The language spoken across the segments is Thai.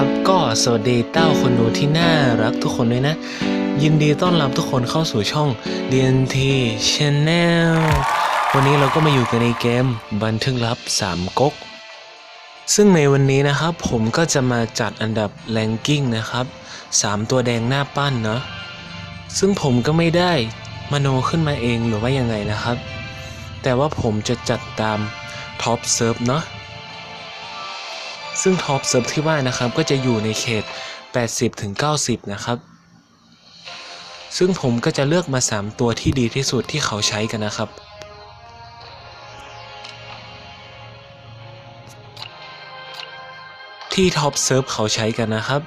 ครับ ก็สวัสดีเต้าคนหนูที่น่ารักทุกคนด้วยนะ ยินดีต้อนรับทุกคนเข้าสู่ช่อง DNT Channel วันนี้เราก็มาอยู่กันในเกมบันทึกลับ 3ก๊ก ซึ่งในวันนี้นะครับ ผมก็จะมาจัดอันดับแรงกิ้งนะครับ 3 ตัวแดงหน้าปั้นเนาะซึ่งผมก็ไม่ได้มโนขึ้นมาเองหรือว่ายังไงนะครับ แต่ว่าผมจะจัดตามท็อปเซิร์ฟเนาะ ซึ่งท็อปเซิร์ฟที่ว่านะครับก็จะอยู่ในเขต 80ถึง90 นะครับ ซึ่งผมก็จะเลือกมา 3 ตัวที่ดีที่สุดที่เขาใช้กันนะครับที่ท็อปเซิร์ฟเขาใช้กันนะครับ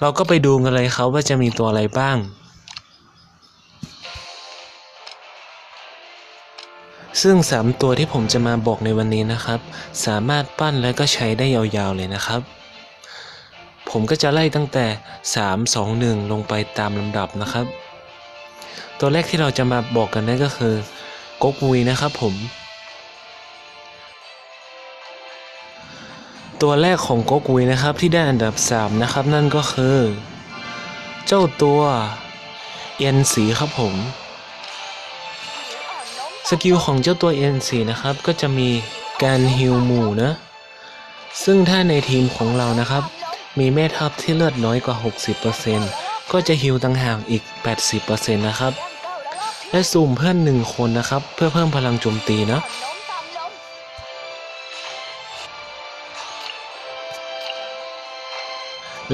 เราก็ไปดูกันเลยครับว่าจะมีตัวอะไรบ้าง ซึ่ง 3 ตัวที่ผมจะมาบอกในวันนี้นะครับ สามารถปั้นและก็ใช้ได้ยาวๆเลยนะครับ ผมก็จะไล่ตั้งแต่ 3 2 1 ลงไปตามลำดับนะครับ ตัวแรกที่เราจะมาบอกกันนั่นก็คือ ก๊กวุยนะครับผม ตัวแรกของก๊กวุยนะครับที่ได้อันดับ 3 นะครับ นั่นก็คือ เจ้าตัวเอ็นสีครับผม กิลของเจ้าตัว NC นะครับ ก็จะมีการฮิลหมู่นะ ซึ่งถ้าในทีมของเรานะครับ มีแม่ทัพที่เลือดน้อยกว่า 60%ก็จะฮิลต่างหากอีก 80%นะครับ และสุ่มเพื่อนหนึ่งคนนะครับ เพื่อเพิ่มพลังโจมตีนะ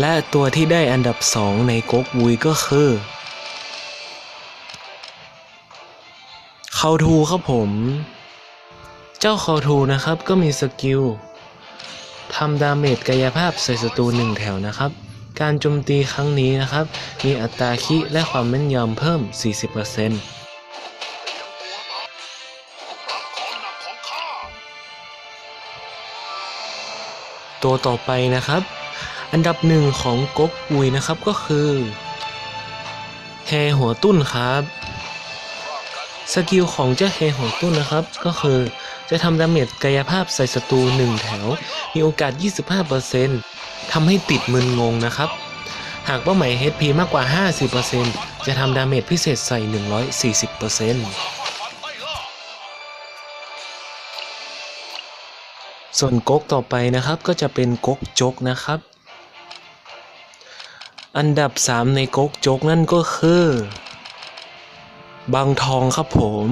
และตัวที่ได้อันดับ 2 ในก๊กวุยก็คือ เขาทูครับผม เจ้าเขาทูนะครับก็มีสกิลทำดาเมจกายภาพใส่ศัตรูหนึ่งแถวนะครับ การโจมตีครั้งนี้นะครับ มีอัตราคิและความแม่นยำเพิ่ม 40%ตัวต่อไปนะครับ อันดับหนึ่งของก๊กอุยนะครับก็คือแฮหัวตุ้นครับ สกิลของเจ้าเฮหัวตุ้นนะครับ ก็คือจะทำดาเมจกายภาพใส่ศัตรู1 แถว มีโอกาส 25%ทำให้ติดมึนงงนะครับ หากเป้าหมาย HP มากกว่า 50%จะทำดาเมจพิเศษใส่ 140%ส่วนก๊กต่อไปนะครับก็จะเป็นก๊กจกนะครับ อันดับ 3 ในก๊กจกนั่นก็คือ บางทองครับผม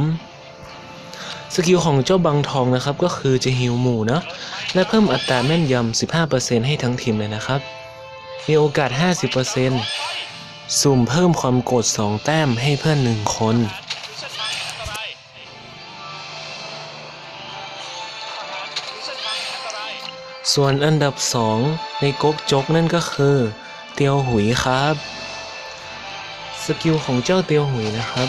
สกิลของเจ้าบางทองนะครับก็คือจะฮิวหมู่นะและเพิ่มอัตราแม่นยำ 15%ให้ทั้งทีมเลยนะครับ มีโอกาส 50%สุ่มเพิ่มความโกรธ2 แต้มให้เพื่อน 1 คน ส่วนอันดับ 2 ในก๊กจกนั่นก็คือ เตียวหุยครับ สกิลของเจ้าเตียวหุยนะครับ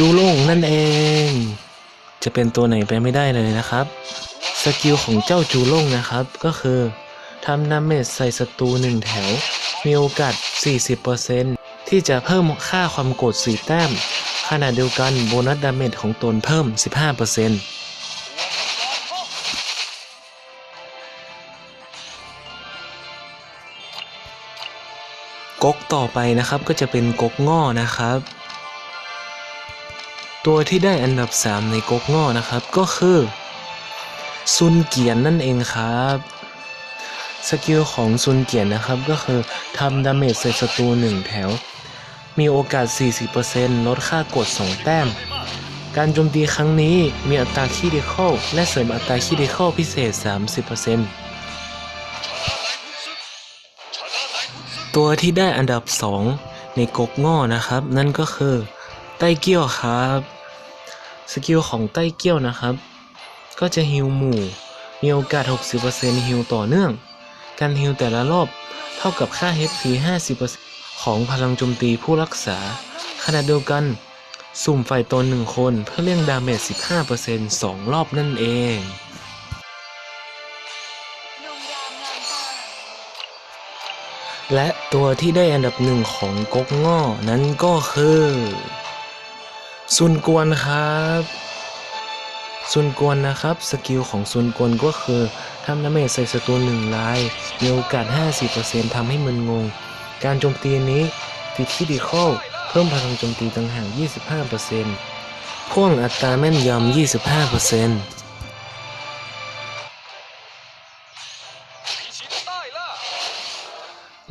จูโล่งนั่นเอง จะเป็นตัวไหนไปไม่ได้เลยนะครับ สกิลของเจ้าจูโล่งนะครับ ก็คือทำดาเมจใส่ศัตรูหนึ่งแถว มีโอกาส 40%ที่จะเพิ่มค่าความโกรธ4แต้ม ขณะเดียวกันโบนัสดาเมจของตนเพิ่ม 15%ก๊กต่อไปนะครับก็จะเป็นก๊กง่อนะครับ ตัวที่ได้อันดับ 3 ในก๊กง่อนะครับก็คือซุนเกียนนั่นเองครับ สกิลของซุนเกียนนะครับก็คือทำดาเมจใส่ศัตรู1 แถว มีโอกาส 40%ลดค่ากด 2 แต้ม การโจมตีครั้งนี้มีอัตราคีดิคอลและเสริมอัตราคีดิคอลพิเศษ 30%ตัวที่ได้อันดับ 2 ในกกง่อนะครับ นั่นก็คือไต้เกี้ยวครับ สกิลของไต้เกี้ยวนะครับ ก็จะฮิวหมู่ มีโอกาส 60%ฮิวต่อเนื่อง การฮิวแต่ละรอบเท่ากับค่า HP 50%ของพลังโจมตีผู้รักษา ขณะเดียวกัน สุ่มไฟตนหนึ่งคนเพื่อเลี่ยงดาเมจ 15% 2 รอบนั่นเองและตัวที่ได้อันดับหนึ่งของก๊กง่อนั้นก็คือ ซุนกวนครับซุนกวนนะครับ สกิลของซุนกวนก็คือทำดาเมจใส่ศัตรูหนึ่งลายมีโอกาส 50%ทำให้มึนงง การโจมตีนี้ติดที่ดีคอเพิ่มพลังโจมตีต่างหาก 25%พ่วงอัตราแม่นยำ 25%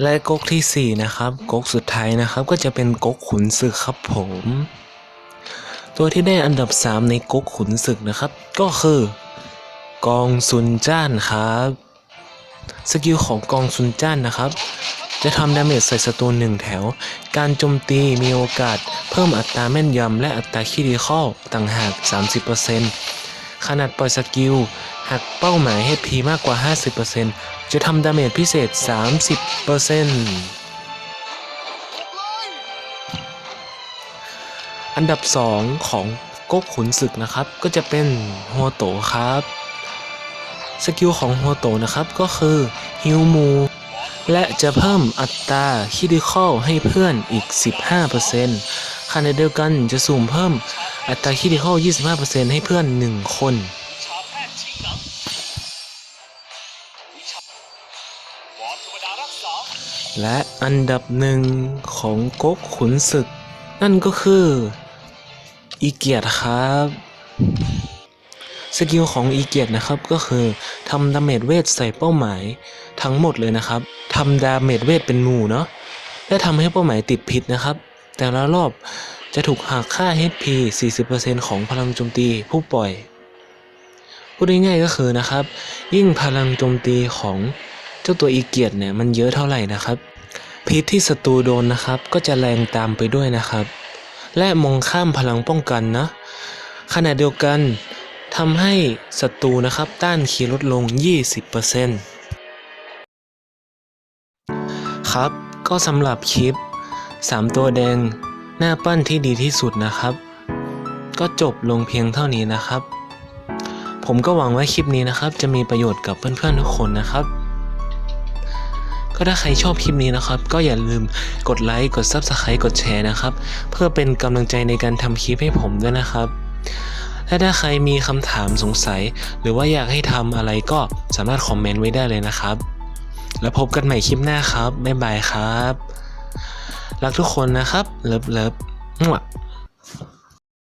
และก๊กที่ 4 นะครับก๊กสุดท้ายนะครับ ก็จะเป็นก๊กขุนศึกครับผม ตัวที่ได้อันดับ 3 ในก๊กขุนศึกนะครับ ก็คือกองซุนจ้านครับ สกิลของกองซุนจ้านนะครับ จะทำดาเมจใส่ศัตรูหนึ่งแถว การโจมตีมีโอกาส เพิ่มอัตราแม่นยำและอัตราคิริคอต่างหาก 30%ขนาดปล่อยสกิลหากเป้าหมาย HP มากกว่า 50%จะทำดาเมจพิเศษ 30% อันดับ 2 ของก๊กขุนศึกนะครับ ก็จะเป็นฮัวโตครับสกิลของฮัวโตนะครับก็คือฮิวมูและจะเพิ่มอัตราคิดิคอลให้เพื่อนอีก 15%ขณะเดียวกันจะสุ่มเพิ่มอัตราคิดิคอล25%ให้เพื่อน 1 คนชาแพทย์ชิงหนังวิชาหมอเทวดารักษาและอันดับหนึ่งของก๊กขุนศึก นั่นก็คือ อีเกียรติครับ สกิลของอีเกียรตินะครับก็คือทำดาเมจเวทใส่เป้าหมายทั้งหมดเลยนะครับทำดาเมจเวทเป็นหมู่เนาะและทำให้เป้าหมายติดพิษนะครับ แต่ละรอบจะถูกหักค่า HP 40%ของพลังโจมตีผู้ปล่อย พูดง่ายๆก็คือนะครับ ยิ่งพลังโจมตีของเจ้าตัวอีเกียรติเนี่ยมันเยอะเท่าไหร่นะครับ พิษที่ศัตรูโดนนะครับ ก็จะแรงตามไปด้วยนะครับ และมองข้ามพลังป้องกันนะ ขณะเดียวกันทำให้ศัตรูนะครับต้านคีลดลง 20%ครับ ก็สำหรับคลิป 3 ตัวแดงหน้าปั้นที่ดีที่สุดนะครับ ก็จบลงเพียงเท่านี้นะครับ ผมก็หวังว่าคลิปนี้นะครับ จะมีประโยชน์กับเพื่อนๆทุกคนนะครับ ก็ถ้าใครชอบคลิปนี้นะครับ ก็อย่าลืมกดไลค์กด Subscribe กดแชร์นะครับ เพื่อเป็นกำลังใจในการทำคลิปให้ผมด้วยนะครับและถ้าใครมีคำถามสงสัย หรือว่าอยากให้ทำอะไรก็สามารถคอมเมนต์ไว้ได้เลยนะครับ แล้วพบกันใหม่คลิปหน้าครับ บ๊ายบายครับ รักทุกคนนะครับ เลิฟเลิฟหัว